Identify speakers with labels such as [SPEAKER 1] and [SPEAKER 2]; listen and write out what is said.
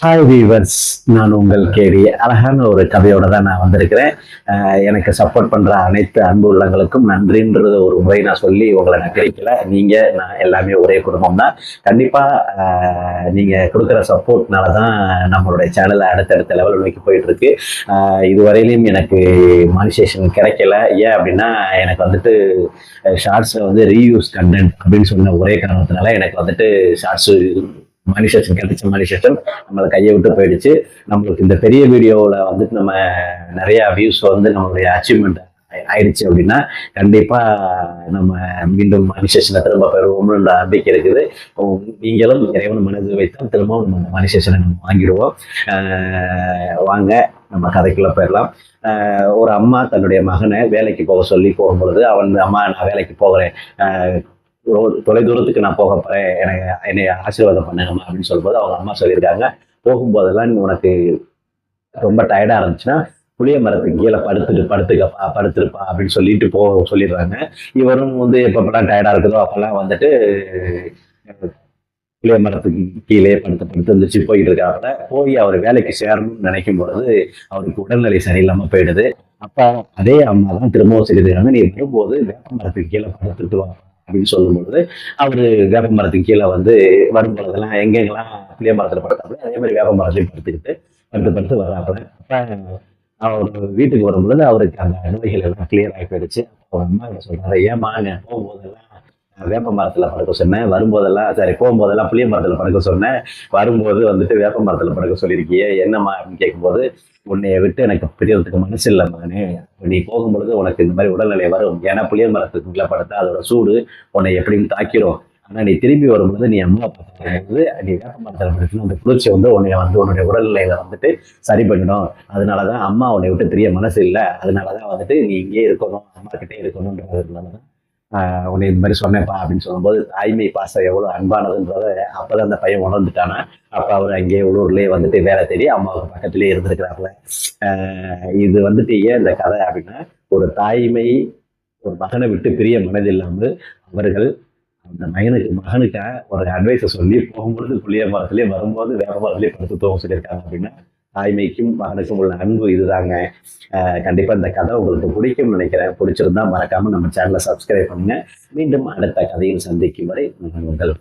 [SPEAKER 1] Hi viewers நான் உங்கள் கேடி. அழகான ஒரு கதையோட தான் நான் வந்திருக்கிறேன். எனக்கு சப்போர்ட் பண்ணுற அனைத்து அன்பு உள்ளங்களுக்கும் நன்றின்றது ஒரு முறை நான் சொல்லி உங்களை நான் கிடைக்கல நீங்கள் நான் எல்லாமே ஒரே குடும்பம் தான். கண்டிப்பாக நீங்கள் கொடுக்குற சப்போர்ட்னால தான் நம்மளுடைய சேனலை அடுத்தடுத்த லெவல் நோக்கி போயிட்டுருக்கு. இதுவரையிலையும் எனக்கு மானிசேஷன் கிடைக்கல. ஏன் அப்படின்னா எனக்கு வந்துட்டு ஷார்ட்ஸில் வந்து ரீயூஸ் கண்டென்ட் அப்படின்னு சொன்ன ஒரே காரணத்தினால எனக்கு வந்துட்டு ஷார்ட்ஸு மனிஷேஷன் கிடைச்ச மானிஷேஷன் நம்மளை கையை விட்டு போயிடுச்சு. நம்மளுக்கு இந்த பெரிய வீடியோவில் வந்துட்டு நம்ம நிறைய வியூஸ் வந்து நம்மளுடைய அச்சீவ்மெண்ட் ஆயிடுச்சு அப்படின்னா கண்டிப்பாக நம்ம மீண்டும் மனிஷேஷனை திரும்ப பெறுவோம்னு நம்பிக்கை இருக்குது. நீங்களும் இறைவன் மனது வைத்தால் திரும்பவும் நம்ம மனிஷேஷனை நம்ம வாங்கிடுவோம். ஆஹ் வாங்க நம்ம கதைக்குள்ளே போயிடலாம். ஆஹ் ஒரு அம்மா தன்னுடைய மகனை வேலைக்கு போக சொல்லி போகும்பொழுது அவன் அம்மா நான் வேலைக்கு போகிறேன். தொலை தூரத்துக்கு நான் போக போறேன். எனக்கு என்னை ஆசீர்வாதம் பண்ணுங்கம்மா அப்படின்னு சொல்லும்போது அவங்க அம்மா சொல்லியிருக்காங்க. போகும்போதெல்லாம் நீ உனக்கு ரொம்ப டயர்டாக இருந்துச்சுன்னா புளிய மரத்துக்கு கீழே படுத்துட்டு படுத்துக்கப்பா படுத்துருப்பா அப்படின்னு சொல்லிட்டு போக சொல்லிடுறாங்க. இவரும் வந்து எப்பப்பெல்லாம் டயர்டாக இருக்குதோ அப்பெல்லாம் வந்துட்டு புளிய மரத்துக்கு கீழே படுத்து படுத்து இருந்துச்சு போயிட்டு இருக்காப்புல. போய் அவர் வேலைக்கு சேரணும்னு நினைக்கும் பொழுது அவருக்கு உடல்நிலை சரியில்லாமல் போயிடுது. அப்போ அதே அம்மா தான் திரும்பவும் சொல்லியிருக்காங்க நீ வரும்போது வேப்ப மரத்துக்கு கீழே படுத்துட்டு வா. அப்படின்னு சொல்லும்பொழுது அவர் வேப்ப மரத்துக்கு கீழே வந்து வரும்பொழுதெல்லாம் எங்கெங்கெல்லாம் புளிய மரத்தில் படுத்தாப்புல அதே மாதிரி வேப்ப மரத்தையும் படுத்துக்கிட்டு படுத்து படுத்து வர்றாப்புல அவர் வீட்டுக்கு வரும்பொழுது அவருக்கு அந்த நோய்கள் எல்லாம் கிளியர் ஆகி போயிடுச்சு. அவங்க அம்மா என்ன சொல்றாரு ஏமா போகும்போதெல்லாம் வேப்ப மரத்துல படுக்க சொன்னேன். வரும்போதெல்லாம் சரி போகும்போதெல்லாம் புளிய மரத்துல படுக்க சொன்னேன். வரும்போது வந்துட்டு வேப்ப மரத்துல படுக்க சொல்லியிருக்கியே என்னம்மா அப்படின்னு கேட்கும்போது உன்னைய விட்டு எனக்கு பிரியறதுக்கு மனசு இல்லை மகனே. நீ போகும்பொழுது உனக்கு இந்த மாதிரி உடல்நிலை வரும். ஏன்னா புளிய மரத்துக்குள்ள படுத்தா அதோட சூடு உன்னை எப்படின்னு தாக்கிரும். ஆனா நீ திரும்பி வரும்பொழுது நீ அம்மா பார்க்கும்போது நீ வேப்ப மரத்துல படுத்துனா அந்த குளிர்ச்சி வந்து உன்னை வந்து உன்னுடைய உடல்நிலையில வந்துட்டு சரி பண்ணிடும். அதனாலதான் அம்மா உன்னை விட்டு பிரிய மனசு இல்லை. அதனாலதான் வந்துட்டு நீ இங்கேயே இருக்கணும். அம்மா கிட்டே இருக்கணும்ன்றதுனாலதான் உன்னை இந்த மாதிரி சொன்னேன்ப்பா அப்படின்னு சொல்லும்போது தாய்மை பாசம் எவ்வளோ அன்பானதுன்றத அப்போதான் அந்த பையன் உணர்ந்துட்டானா. அப்போ அவர் அங்கேயே உள்ளூர்லேயே வந்துட்டு வேலை தேடி அம்மாவுக்கு பக்கத்துலேயே இருந்திருக்கிறாப்புல. இது வந்துட்டு ஏன் இந்த கதை அப்படின்னா ஒரு தாய்மை ஒரு மகனை விட்டு பிரிய மனதில்லாமல் அவர்கள் அந்த மகனுக்கு மகனுக்காக ஒரு அட்வைஸை சொல்லி போகும்பொழுது புளிய மரத்துலேயே வரும்போது வேற மரத்துலேயே படுத்து தூங்க சொல்லியிருக்காங்க அப்படின்னா தாய்மைக்கும் மகனுக்கும் உள்ள அன்பு இதுதாங்க. கண்டிப்பாக கண்டிப்பா இந்த கதை உங்களுக்கு பிடிக்கும் நினைக்கிறேன். பிடிச்சிருந்தா மறக்காம நம்ம சேனலை சப்ஸ்கிரைப் பண்ணுங்க. மீண்டும் அடுத்த கதையில் சந்திக்கும் வரை நான் உங்கள்